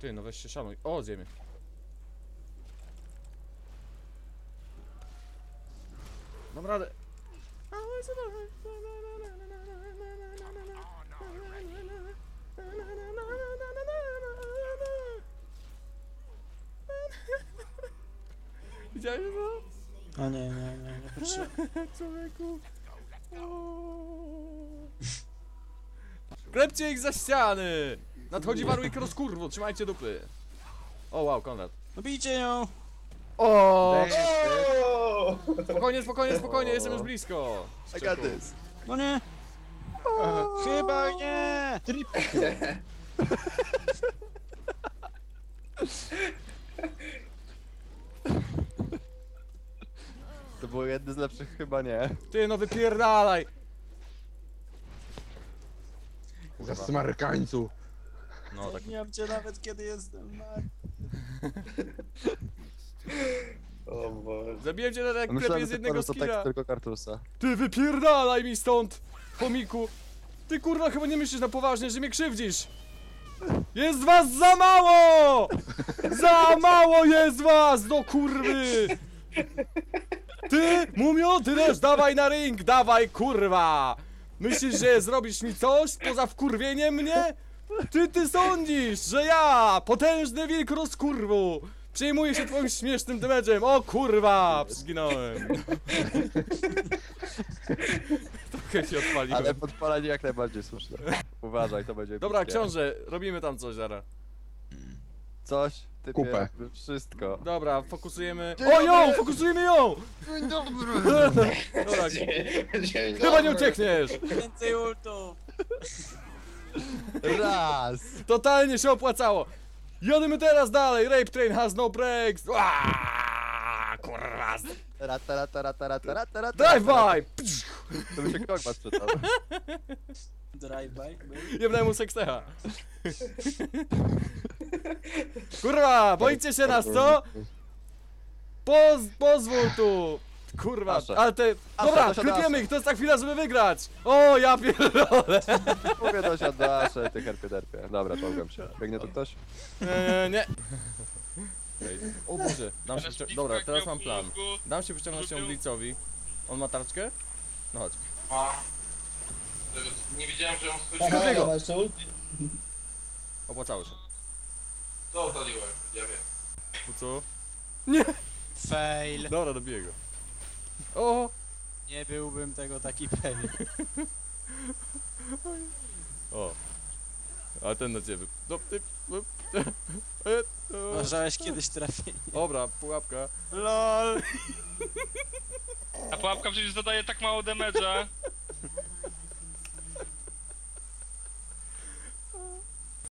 Ty, no weź się szanuj. O, zjemy. Mam radę. Widziałeś to? O nie, nie, nie, nie patrzyłem. Człowieku. Klepcie ich za ściany! Nadchodzi Warwick rozkurwo, trzymajcie dupy. O wow, Konrad. No bijcie ją! O! Spokojnie, spokojnie, spokojnie, jestem już blisko. I got this. No nie! Chyba nie! To było jedno z lepszych chyba nie. Ty no wypierdalaj! Za smarkańcu. No tak. Nie cię nawet kiedy jestem na... O Boże. Zabiłem cię tak jak klepie z to jednego prostu skilla. tekst tylko kartusa. Ty wypierdalaj mi stąd! Chomiku! Ty kurwa chyba nie myślisz na poważnie, że mnie krzywdzisz! Jest was za mało! Za mało jest was, do kurwy! Ty, mumio, ty też dawaj na ring, dawaj kurwa! Myślisz, że zrobisz mi coś poza wkurwieniem mnie? Ty, ty sądzisz, że ja, potężny wilk rozkurwu, przejmuję się twoim śmiesznym damage'em, o kurwa, zginąłem. Trochę się odpaliłem. Ale podpalenie jak najbardziej słuszne. Uważaj, to będzie Dobra, epickie. książę, robimy tam coś zaraz. Coś, typie, Kupę. wszystko. Dobra, fokusujemy. O ją! Fokusujemy ją! Dzień dobry! Dobra, Dzień chyba nie uciekniesz! Więcej ultów! Raz! Totalnie się opłacało! Jadymy teraz dalej! Rape Train has no brakes! Aaaa, Kurwa! Tara, tara, tara, tara, tara, tara, Drive tara. by! Psz, To by się kogma sprzedał. Drive-by? Jebnę mu sekstecha. Kurwa, boicie się nas, co? Poz, pozwól tu! Kurwa, Proszę. ale te... Proszę, Dobra, proszę, klepiemy ich, to jest ta chwila, żeby wygrać! O, ja pierdolę! Mówię do siadasze, ty herpie derpie. Dobra, czołgam się. Biegnie tu ktoś? Nie, nie. Ej, O Boże, dam się Dobra, teraz mam plan. Dam się wyciągnąć się Blitzowi. On ma tarczkę? No chodź. A. Nie wiedziałem, że on schodzi. Drugiego. jeszcze ulti? Opłacało się. To odpaliłem, ja wiem. Po co? Fail! Dobra, dobiję go. O! Nie byłbym tego taki pewien. O. A ten na ciebie. No, ty, no, e, o. Uważałeś kiedyś trafienie. Dobra, pułapka. LOL! A pułapka przecież zadaje tak mało damage'a.